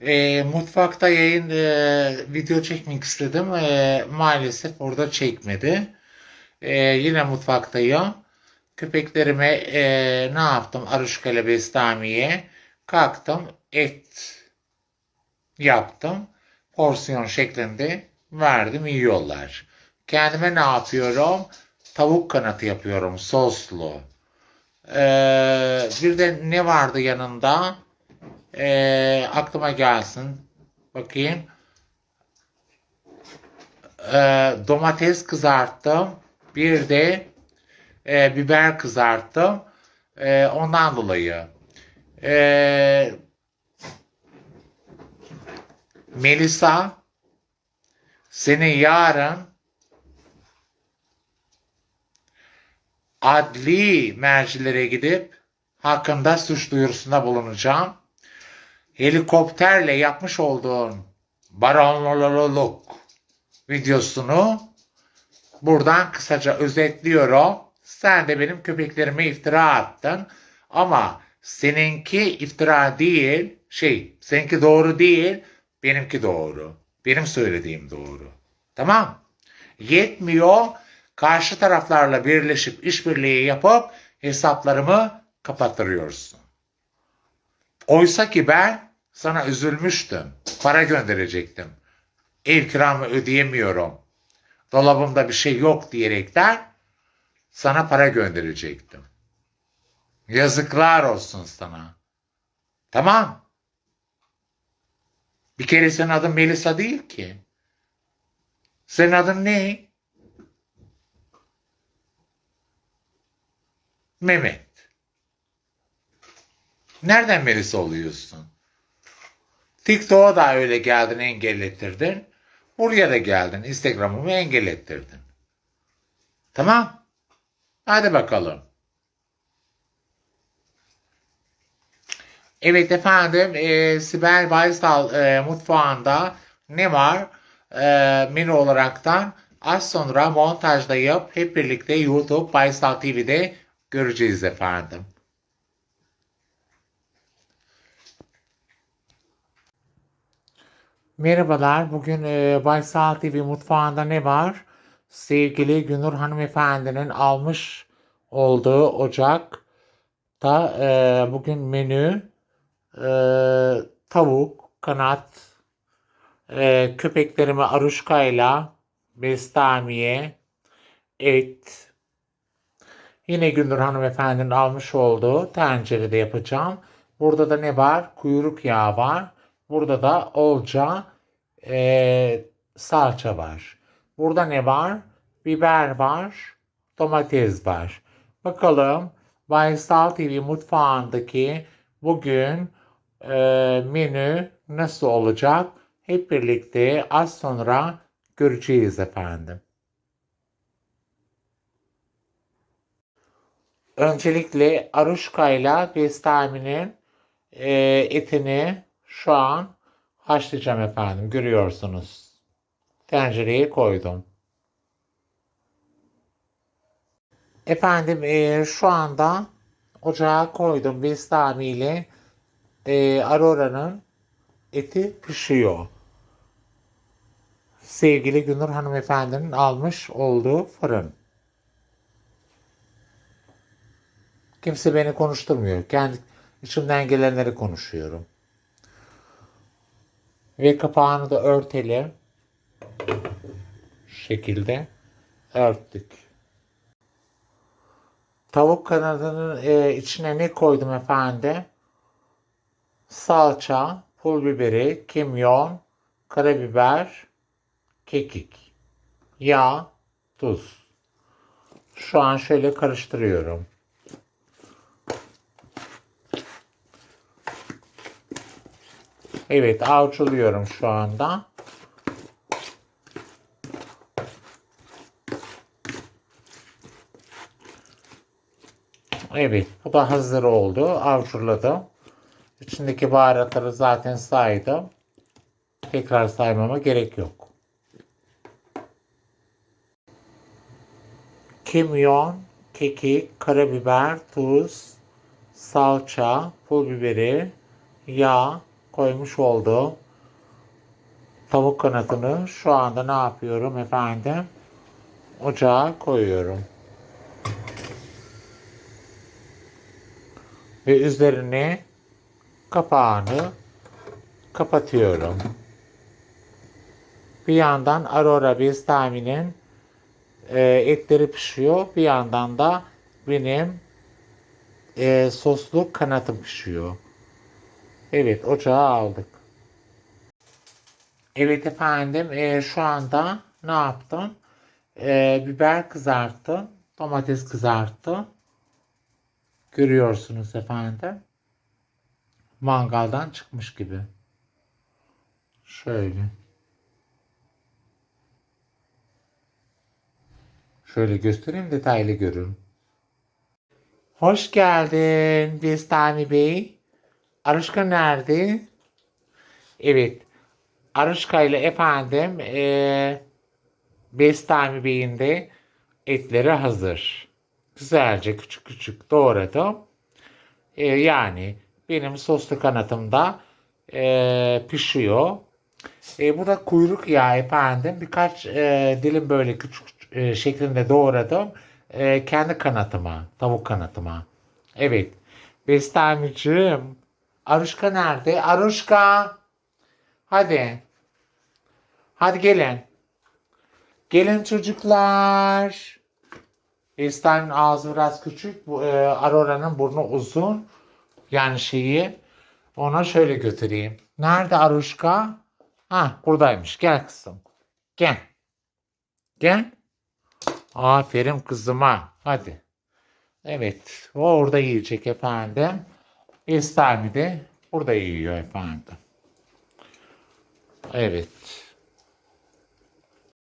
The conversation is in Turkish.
E, mutfakta yayın e, video çekmek istedim. E, maalesef orada çekmedi. E, yine mutfaktayım. Köpeklerime e, ne yaptım? Aruşka ile Bestami'ye kalktım. Et yaptım. Porsiyon şeklinde verdim. Yiyorlar. Kendime ne yapıyorum? Tavuk kanatı yapıyorum. Soslu. Ee, bir de ne vardı yanında? Ee, aklıma gelsin. Bakayım. Ee, domates kızarttım. Bir de e, biber kızarttım. Ee, ondan dolayı. Ee, Melisa seni yarın adli mercilere gidip hakkında suç duyurusunda bulunacağım. Helikopterle yapmış olduğun baronluluk videosunu buradan kısaca özetliyorum. Sen de benim köpeklerime iftira attın. Ama seninki iftira değil, şey, seninki doğru değil, benimki doğru. Benim söylediğim doğru. Tamam. Yetmiyor. Karşı taraflarla birleşip işbirliği yapıp hesaplarımı kapattırıyorsun. Oysa ki ben sana üzülmüştüm. Para gönderecektim. Ev kiramı ödeyemiyorum. Dolabımda bir şey yok diyerekten sana para gönderecektim. Yazıklar olsun sana. Tamam. Bir kere senin adın Melisa değil ki. Senin adın ne? Mehmet. Nereden Melisa oluyorsun? TikTok'a da öyle geldin engellettirdin. Buraya da geldin Instagram'ımı engellettirdin. Tamam. Hadi bakalım. Evet efendim e, Sibel Baysal e, mutfağında ne var? E, menü olaraktan az sonra montajdayıp hep birlikte YouTube Baysal TV'de göreceğiz efendim. Merhabalar. Bugün e, Baysal TV mutfağında ne var? Sevgili Günür hanımefendinin almış olduğu ocakta e, bugün menü e, tavuk, kanat, e, köpeklerime aruşkayla, bestamiye, et, Yine Gündür hanımefendinin almış olduğu tencerede yapacağım. Burada da ne var? Kuyruk yağı var. Burada da olca e, salça var. Burada ne var? Biber var. Domates var. Bakalım Baysal TV mutfağındaki bugün e, menü nasıl olacak? Hep birlikte az sonra göreceğiz efendim. Öncelikle Aruşka'yla Bestami'nin e, etini şu an haşlayacağım efendim. Görüyorsunuz. Tencereye koydum. Efendim e, şu anda ocağa koydum. Bestami ile e, Aurora'nın eti pişiyor. Sevgili Günür hanımefendinin almış olduğu fırın. Kimse beni konuşturmuyor. Kendi içimden gelenleri konuşuyorum. Ve kapağını da örteli şekilde örttük. Tavuk kanadının e, içine ne koydum efendim? Salça, pul biberi, kimyon, karabiber, kekik, yağ, tuz. Şu an şöyle karıştırıyorum. Evet avcılıyorum şu anda. Evet bu da hazır oldu. Avculadım. İçindeki baharatları zaten saydım. Tekrar saymama gerek yok. Kimyon, kekik, karabiber, tuz, salça, pul biberi, yağ, koymuş olduğum tavuk kanatını şu anda ne yapıyorum efendim? Ocağa koyuyorum. Ve üzerine kapağını kapatıyorum. Bir yandan Aurora Bestami'nin e, etleri pişiyor. Bir yandan da benim e, soslu kanatım pişiyor. Evet ocağa aldık. Evet efendim e, şu anda ne yaptım? E, biber kızarttım. Domates kızarttım. Görüyorsunuz efendim. Mangaldan çıkmış gibi. Şöyle. Şöyle göstereyim detaylı görün. Hoş geldin Bestami Bey. Arışka nerede? Evet. Arışka ile efendim eee Bestami Bey'in de etleri hazır. Güzelce küçük küçük doğradım. Ee, yani benim soslu kanatımda eee, pişiyor. E, bu da kuyruk yağı efendim. Birkaç e, dilim böyle küçük e, şeklinde doğradım. E, kendi kanatıma, tavuk kanatıma. Evet. Bestamicim. Aruşka nerede? Aruşka. Hadi. Hadi gelin. Gelin çocuklar. Bestami'nin ağzı biraz küçük. Bu, e, Aurora'nın burnu uzun. Yani şeyi. Ona şöyle götüreyim. Nerede Aruşka? Ha buradaymış. Gel kızım. Gel. Gel. Aferin kızıma. Hadi. Evet. O orada yiyecek efendim. İstami de burada yiyor efendim. Evet.